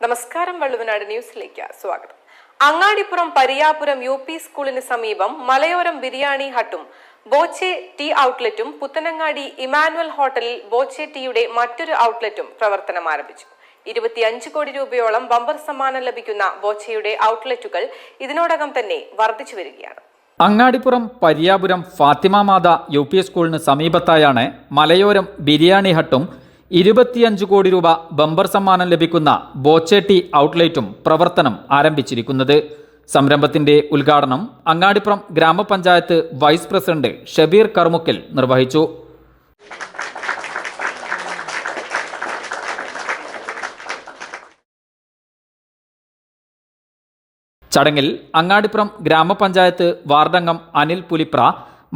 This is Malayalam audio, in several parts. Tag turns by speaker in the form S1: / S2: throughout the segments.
S1: നമസ്കാരം വള്ളുവനാട് ന്യൂസിലേക്ക് സ്വാഗതം. അങ്ങാടിപ്പുറം പരിയാപുരം യു പി സ്കൂളിന് സമീപം മലയോരം ബിരിയാണി ഹട്ടും ബോച്ചെ ടീ ഔട്ട്ലെറ്റും പുത്തനങ്ങാടി ഇമാനുവൽ ഹോട്ടലിൽ ബോച്ചെ ടീയുടെ മറ്റൊരു ഔട്ട്ലെറ്റും പ്രവർത്തനം ആരംഭിച്ചു. ഇരുപത്തിയഞ്ച് കോടി രൂപയോളം ബമ്പർ സമ്മാനം ലഭിക്കുന്ന ബോച്ചയുടെ ഔട്ട്ലെറ്റുകൾ ഇതിനോടകം തന്നെ വർദ്ധിച്ചു വരികയാണ്.
S2: അങ്ങാടിപ്പുറം പരിയാപുരം ഫാത്തിമ മാത യു പി സ്കൂളിന് സമീപത്തായാണ് മലയോരം ബിരിയാണി ഹട്ടും ഇരുപത്തിയഞ്ച് കോടി രൂപ ബമ്പർ സമ്മാനം ലഭിക്കുന്ന ബോച്ചേട്ടി ഔട്ട്ലെറ്റും പ്രവർത്തനം ആരംഭിച്ചിരിക്കുന്നത്. സംരംഭത്തിന്റെ ഉദ്ഘാടനം അങ്ങാടിപ്പുറം ഗ്രാമപഞ്ചായത്ത് വൈസ് പ്രസിഡന്റ് ഷബീർ കർമുക്കൽ നിർവഹിച്ചു. ചടങ്ങിൽ അങ്ങാടിപ്പുറം ഗ്രാമപഞ്ചായത്ത് വാർഡംഗം അനിൽ പുലിപ്ര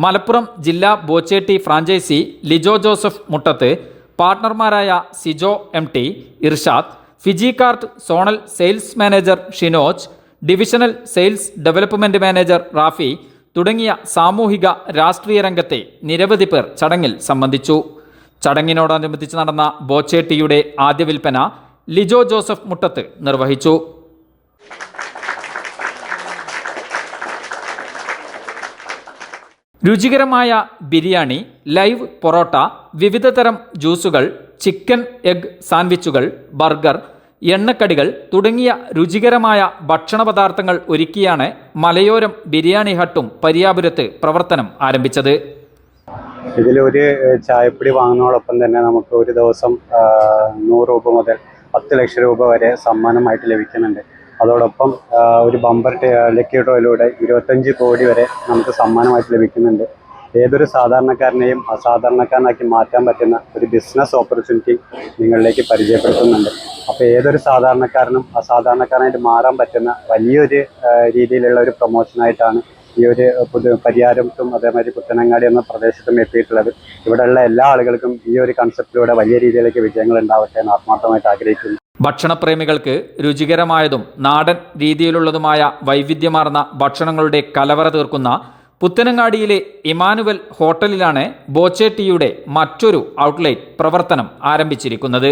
S2: മലപ്പുറം ജില്ലാ ബോച്ചേട്ടി franchise Lijo Joseph Muttath പാർട്ണർമാരായ Sijo M T Irshad Fijikart zonal sales manager Shinoj divisional sales development manager Rafi തുടങ്ങിയ സാമൂഹിക രാഷ്ട്രീയ രംഗത്തെ നിരവധി പേർ ചടങ്ങിൽ സംബന്ധിച്ചു. ചടങ്ങിനോടനുബന്ധിച്ച് നടന്ന ബോച്ചേട്ടിയുടെ ആദ്യ വിൽപ്പന ലിജോ ജോസഫ് മുട്ടത്ത് നിർവഹിച്ചു. രുചികരമായ ബിരിയാണി ലൈവ് പൊറോട്ട വിവിധതരം ജ്യൂസുകൾ ചിക്കൻ എഗ് സാൻഡ്വിച്ചുകൾ ബർഗർ എണ്ണക്കടികൾ തുടങ്ങിയ രുചികരമായ ഭക്ഷണ പദാർത്ഥങ്ങൾ ഒരുക്കിയാണ് മലയോരം ബിരിയാണി ഹട്ടും പരിയാപുരത്ത് പ്രവർത്തനം ആരംഭിച്ചത്.
S3: ഇതിലൊരു ചായപ്പൊടി വാങ്ങുന്നതോടൊപ്പം തന്നെ നമുക്ക് ഒരു ദിവസം നൂറ് രൂപ മുതൽ പത്ത് ലക്ഷം രൂപ വരെ സമ്മാനമായിട്ട് ലഭിക്കുന്നുണ്ട്. അതോടൊപ്പം ഒരു ബമ്പർ ലക്കി ഡ്രോയിലൂടെ ഇരുപത്തഞ്ച് കോടി വരെ നമുക്ക് സമ്മാനമായിട്ട് ലഭിക്കുന്നുണ്ട്. ഏതൊരു സാധാരണക്കാരനെയും അസാധാരണക്കാരനാക്കി മാറ്റാൻ പറ്റുന്ന ഒരു ബിസിനസ് ഓപ്പർച്യൂണിറ്റി നിങ്ങളിലേക്ക് പരിചയപ്പെടുത്തുന്നുണ്ട്. അപ്പോൾ ഏതൊരു സാധാരണക്കാരനും അസാധാരണക്കാരനായിട്ട് മാറാൻ പറ്റുന്ന വലിയൊരു രീതിയിലുള്ള ഒരു പ്രൊമോഷനായിട്ടാണ് ഈ ഒരു പുതു പരിയാരത്തും അതേമാതിരി പുത്തനങ്ങാടി എന്ന പ്രദേശത്തും എത്തിയിട്ടുള്ളത്. ഇവിടെയുള്ള എല്ലാ ആളുകൾക്കും ഈ ഒരു കൺസെപ്റ്റിലൂടെ വലിയ രീതിയിലേക്ക് വിജയങ്ങൾ ഉണ്ടാവട്ടെ എന്ന് ആത്മാർത്ഥമായിട്ട് ആഗ്രഹിക്കുന്നു.
S2: ഭക്ഷണപ്രേമികൾക്ക് രുചികരമായതും നാടൻ രീതിയിലുള്ളതുമായ വൈവിധ്യമാർന്ന ഭക്ഷണങ്ങളുടെ കലവറ തീർക്കുന്ന പുത്തനങ്ങാടിയിലെ ഇമാനുവൽ ഹോട്ടലിലാണ് ബോച്ചേട്ടിയുടെ മറ്റൊരു ഔട്ട്ലെറ്റ് പ്രവർത്തനം ആരംഭിച്ചിരിക്കുന്നത്.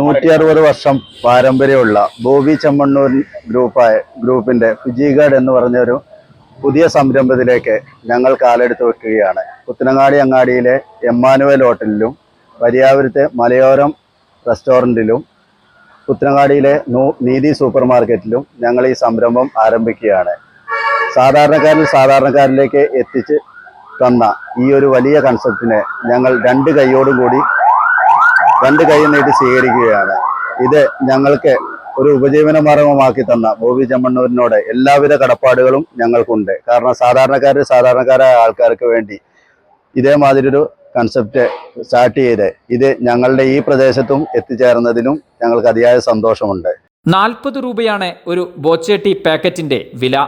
S4: നൂറ്റി അറുപത് വർഷം പാരമ്പര്യമുള്ള ബോബി ചെമ്മണ്ണൂർ ഗ്രൂപ്പായ ഗ്രൂപ്പിന്റെ ഫിജിഗാർഡ് എന്ന് പറഞ്ഞൊരു പുതിയ സംരംഭത്തിലേക്ക് ഞങ്ങൾ കാലെടുത്ത് വെക്കുകയാണ്. പുത്തനങ്ങാടി അങ്ങാടിയിലെ എമ്മാനുവൽ ഹോട്ടലിലും പരിയാപുരത്തെ മലയോരം റെസ്റ്റോറന്റിലും പുത്തനങ്ങാടിയിലെ നീതി സൂപ്പർ മാർക്കറ്റിലും ഞങ്ങൾ ഈ സംരംഭം ആരംഭിക്കുകയാണ്. സാധാരണക്കാരിൽ സാധാരണക്കാരിലേക്ക് എത്തിച്ച് തന്ന ഈ ഒരു വലിയ കൺസെപ്റ്റിനെ ഞങ്ങൾ രണ്ട് കൈയോടും കൂടി രണ്ട് കൈ നീട്ടി സ്വീകരിക്കുകയാണ്. ഇത് ഞങ്ങൾക്ക് ഒരു ഉപജീവന മാർഗമാക്കി തന്ന ബോബി ചെമ്മണ്ണൂരിനോട് എല്ലാവിധ കടപ്പാടുകളും ഞങ്ങൾക്കുണ്ട്. കാരണം സാധാരണക്കാർ സാധാരണക്കാരായ ആൾക്കാർക്ക് വേണ്ടി ഇതേമാതിരി ഒരു കൺസെപ്റ്റ് സ്റ്റാർട്ട് ചെയ്ത് ഇത് ഞങ്ങളുടെ ഈ പ്രദേശത്തും എത്തിച്ചേർന്നതിനും ഞങ്ങൾക്ക് അതിയായ സന്തോഷമുണ്ട്.
S2: നാൽപ്പത് രൂപയാണ് ഒരു ബോച്ചേട്ടി പാക്കറ്റിന്റെ വില.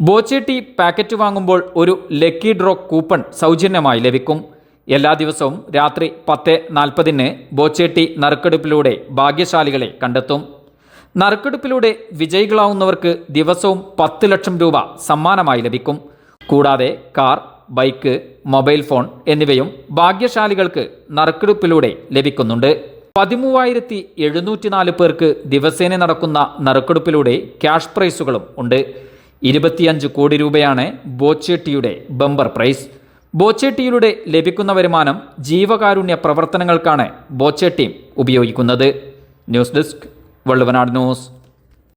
S2: ബോച്ചേട്ടി പാക്കറ്റ് വാങ്ങുമ്പോൾ ഒരു ലക്കി ഡ്രോ കൂപ്പൺ സൗജന്യമായി ലഭിക്കും. എല്ലാ ദിവസവും രാത്രി പത്ത് നാൽപ്പതിന് ബോച്ചേട്ടി നറുക്കെടുപ്പിലൂടെ ഭാഗ്യശാലികളെ കണ്ടെത്തും. നറുക്കെടുപ്പിലൂടെ വിജയികളാവുന്നവർക്ക് ദിവസവും പത്ത് ലക്ഷം രൂപ സമ്മാനമായി ലഭിക്കും. കൂടാതെ കാർ ബൈക്ക് മൊബൈൽ ഫോൺ എന്നിവയും ഭാഗ്യശാലികൾക്ക് നറുക്കെടുപ്പിലൂടെ ലഭിക്കുന്നുണ്ട്. പതിമൂവായിരത്തി എഴുന്നൂറ്റിനാല് പേർക്ക് ദിവസേന നടക്കുന്ന നറുക്കെടുപ്പിലൂടെ ക്യാഷ് പ്രൈസുകളും ഉണ്ട്. ഇരുപത്തിയഞ്ച് കോടി രൂപയാണ് ബോച്ചേട്ടിയുടെ ബമ്പർ പ്രൈസ്. ബോച്ചേട്ടിയിലൂടെ ലഭിക്കുന്ന വരുമാനം ജീവകാരുണ്യ പ്രവർത്തനങ്ങൾക്കാണ് ബോച്ചേട്ടി ഉപയോഗിക്കുന്നത്. News desk Valluvanad news.